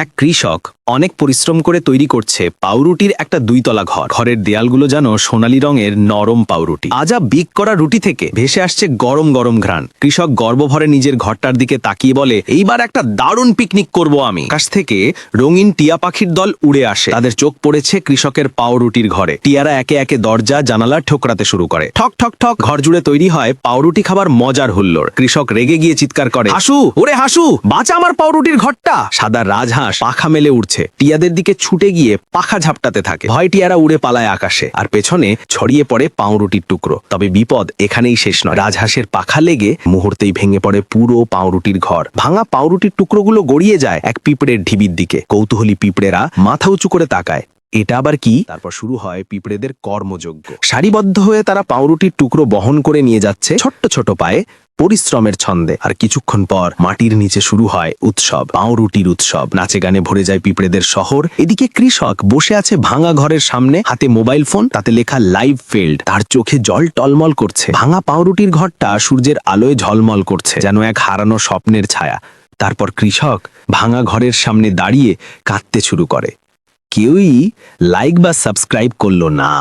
এক কৃষক। অনেক পরিশ্রম করে তৈরি করছে পাউরুটির একটা দুইতলা ঘর। ঘরের দেয়ালগুলো যেন সোনালী রঙের নরম পাউরুটি। আজা বিক করা রুটি থেকে ভেসে আসছে গরম গরম ঘ্রাণ। কৃষক গর্বভরে নিজের ঘরটার দিকে তাকিয়ে বলে, এইবার একটা দারুণ পিকনিক করব আমি। কাছ থেকে রঙিন টিয়া পাখির দল উড়ে আসে। তাদের চোখ পড়েছে কৃষকের পাউরুটির ঘরে। টিয়ারা একে একে দরজা, জানালা ঠোকরাতে শুরু করে। ঠক ঠক ঠক, ঘর জুড়ে তৈরি হয় পাউরুটি খাবার মজার হুল্লোড়। কৃষক রেগে গিয়ে চিৎকার করে, হাসু, ওরে হাসু, বাঁচা আমার পাউরুটির ঘরটা! সাদা রাজহাঁস পাখা মেলে উঠছে টিয়াদের দিকে ছুটে গিয়ে পাখা ঝাপটাতে থাকে। ভয় টিয়ারা উড়ে পালায় আকাশে, আর পেছনে ছড়িয়ে পড়ে পাউরুটির টুকরো। তবে বিপদ এখানেই শেষ নয়। রাজহাঁসের পাখা লেগে মুহূর্তেই ভেঙে পড়ে পুরো পাউরুটির ঘর। ভাঙা পাউরুটির টুকরোগুলো গড়িয়ে যায় এক পিঁপড়ের ঢিবির দিকে। কৌতূহলী পিঁপড়েরা মাথা উঁচু করে তাকায়। এটা আবার কি? তারপর শুরু হয় পিঁপড়েদের কর্মযোগ্য সারিবদ্ধ হয়ে তারা পাউরুটির টুকরো বহন করে নিয়ে যাচ্ছে ছোট্ট ছোট পায়ে পরিশ্রমের ছন্দে। আর কিছুক্ষণ পর মাটির নিচে শুরু হয় উৎসব, পাউরুটির উৎসব। নাচে গানে ভরে যায় পিঁপড়েদের শহর। এদিকে কৃষক বসে আছে ভাঙা ঘরের সামনে, হাতে মোবাইল ফোন, তাতে লেখা লাইভ ফিল্ড। তার চোখে জল টলমল করছে। ভাঙা পাউরুটির ঘরটা সূর্যের আলোয় ঝলমল করছে, যেন এক হারানো স্বপ্নের ছায়া। তারপর কৃষক ভাঙা ঘরের সামনে দাঁড়িয়ে কাঁদতে শুরু করে। কেউই লাইক বা সাবস্ক্রাইব করলো না